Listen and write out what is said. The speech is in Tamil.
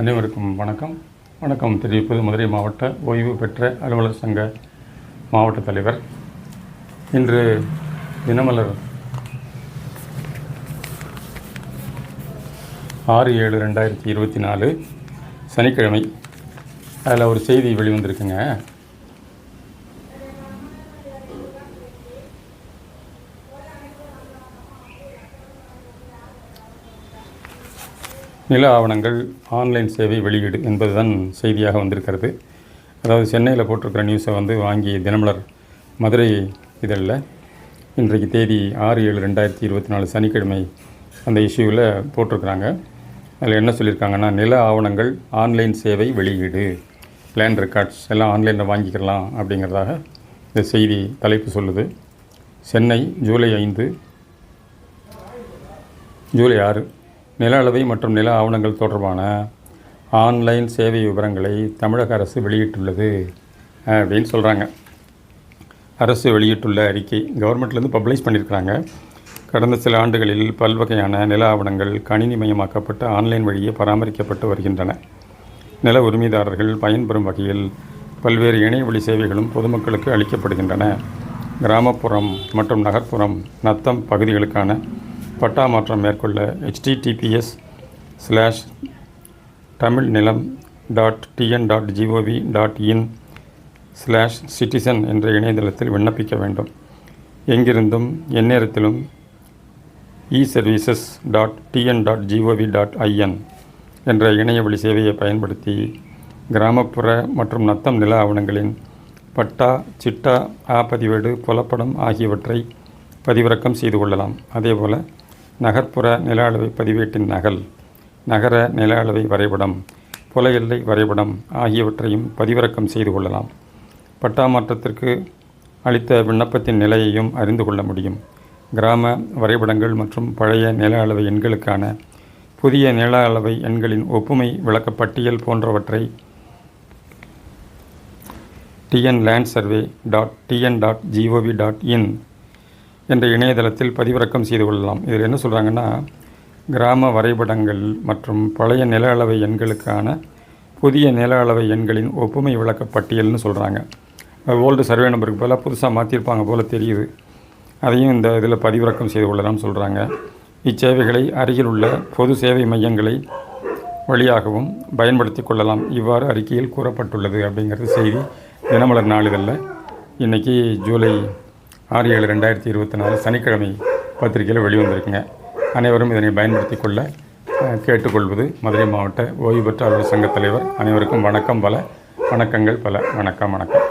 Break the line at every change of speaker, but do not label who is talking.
அனைவருக்கும் வணக்கம். வணக்கம் தெரிவிப்பது மதுரை மாவட்ட ஓய்வு பெற்ற அலுவலர் சங்க மாவட்ட தலைவர். இன்று தினமலர் ஆறு ஏழு ரெண்டாயிரத்தி இருபத்தி நாலு சனிக்கிழமை. அதில் ஒரு செய்தி வெளிவந்திருக்குங்க. நில ஆவணங்கள் ஆன்லைன் சேவை வெளியீடு என்பதுதான் செய்தியாக வந்திருக்கிறது. அதாவது சென்னையில் போட்டிருக்கிற நியூஸை வந்து வாங்கி தினமலர் மதுரை இதழில் இன்றைக்கு தேதி ஆறு ஏழு ரெண்டாயிரத்தி இருபத்தி நாலு சனிக்கிழமை அந்த இஷ்யூவில் போட்டிருக்கிறாங்க. அதில் என்ன சொல்லியிருக்காங்கன்னா நில ஆவணங்கள் ஆன்லைன் சேவை வெளியீடு லேண்ட் ரெக்கார்ட்ஸ் எல்லாம் ஆன்லைனில் வாங்கிக்கலாம் அப்படிங்கிறதாக இந்த செய்தி தலைப்பு சொல்லுது. சென்னை ஜூலை ஐந்து ஜூலை ஆறு நில அளவை மற்றும் நில ஆவணங்கள் தொடர்பான ஆன்லைன் சேவை விவரங்களை தமிழக அரசு வெளியிட்டுள்ளது அப்படின்னு சொல்கிறாங்க அரசு வெளியிட்டுள்ள அறிக்கை கவர்மெண்ட்லேருந்து பப்ளிஷ் பண்ணியிருக்கிறாங்க. கடந்த சில ஆண்டுகளில் பல்வகையான நில ஆவணங்கள் கணினி மயமாக்கப்பட்டு ஆன்லைன் வழியே பராமரிக்கப்பட்டு வருகின்றன. நில உரிமைதாரர்கள் பயன்பெறும் வகையில் பல்வேறு இணையவழி சேவைகளும் பொதுமக்களுக்கு அளிக்கப்படுகின்றன. கிராமப்புறம் மற்றும் நகர்ப்புறம் நத்தம் பகுதிகளுக்கான பட்டா மாற்றம் மேற்கொள்ள ஹெச்டிடிபிஎஸ் ஸ்லாஷ் தமிழ் நிலம் dot TN dot GOV dot in slash citizen என்ற இணையதளத்தில் விண்ணப்பிக்க வேண்டும். எங்கிருந்தும் எந்நேரத்திலும் e services dot TN dot GOV dot IN என்ற இணையவழி சேவையை பயன்படுத்தி கிராமப்புற மற்றும் நத்தம் நில ஆவணங்களின் பட்டா சிட்டா ஆ பதிவேடு புலப்படம் ஆகியவற்றை பதிவிறக்கம் செய்து கொள்ளலாம். அதேபோல் நகர்ப்புற நில அளவை பதிவேட்டின் நகல் நகர நில அளவை வரைபடம் புல எல்லை வரைபடம் ஆகியவற்றையும் பதிவிறக்கம் செய்து கொள்ளலாம். பட்டா மாற்றத்திற்கு அளித்த விண்ணப்பத்தின் நிலையையும் அறிந்து கொள்ள முடியும். கிராம வரைபடங்கள் மற்றும் பழைய நில அளவை எண்களுக்கான புதிய நில அளவை எண்களின் ஒப்புமை விளக்கப்பட்டியல் போன்றவற்றை TN land survey dot TN dot GOV dot in என்ற இணையதளத்தில் பதிவிறக்கம் செய்து கொள்ளலாம். இதில் என்ன சொல்கிறாங்கன்னா கிராம வரைபடங்கள் மற்றும் பழைய நில அளவை எண்களுக்கான புதிய நில அளவை எண்களின் ஒப்புமை விளக்க பட்டியல்னு சொல்கிறாங்க ஓல்டு சர்வே நம்பருக்கு பதிலாக புதுசாக மாற்றிருப்பாங்க போல் தெரியுது. அதையும் இந்த இதில் பதிவிறக்கம் செய்து கொள்ளலாம்னு சொல்கிறாங்க இச்சேவைகளை அருகில் உள்ள பொது சேவை மையங்களை வழியாகவும் பயன்படுத்தி கொள்ளலாம். இவ்வாறு அறிக்கையில் கூறப்பட்டுள்ளது அப்படிங்கிறது செய்தி தினமலர் நாளிதழில். இன்றைக்கி ஜூலை ஆறு ஏழு ரெண்டாயிரத்தி இருபத்தி நாலு சனிக்கிழமை பத்திரிகையில் வெளிவந்திருக்குங்க. அனைவரும் இதனை பயன்படுத்தி கொள்ள கேட்டுக்கொள்வது மதுரை மாவட்ட ஓய்வு பெற்ற அலுவலர் சங்கத் தலைவர் அனைவருக்கும் வணக்கம் பல வணக்கங்கள் பல. வணக்கம் வணக்கம்.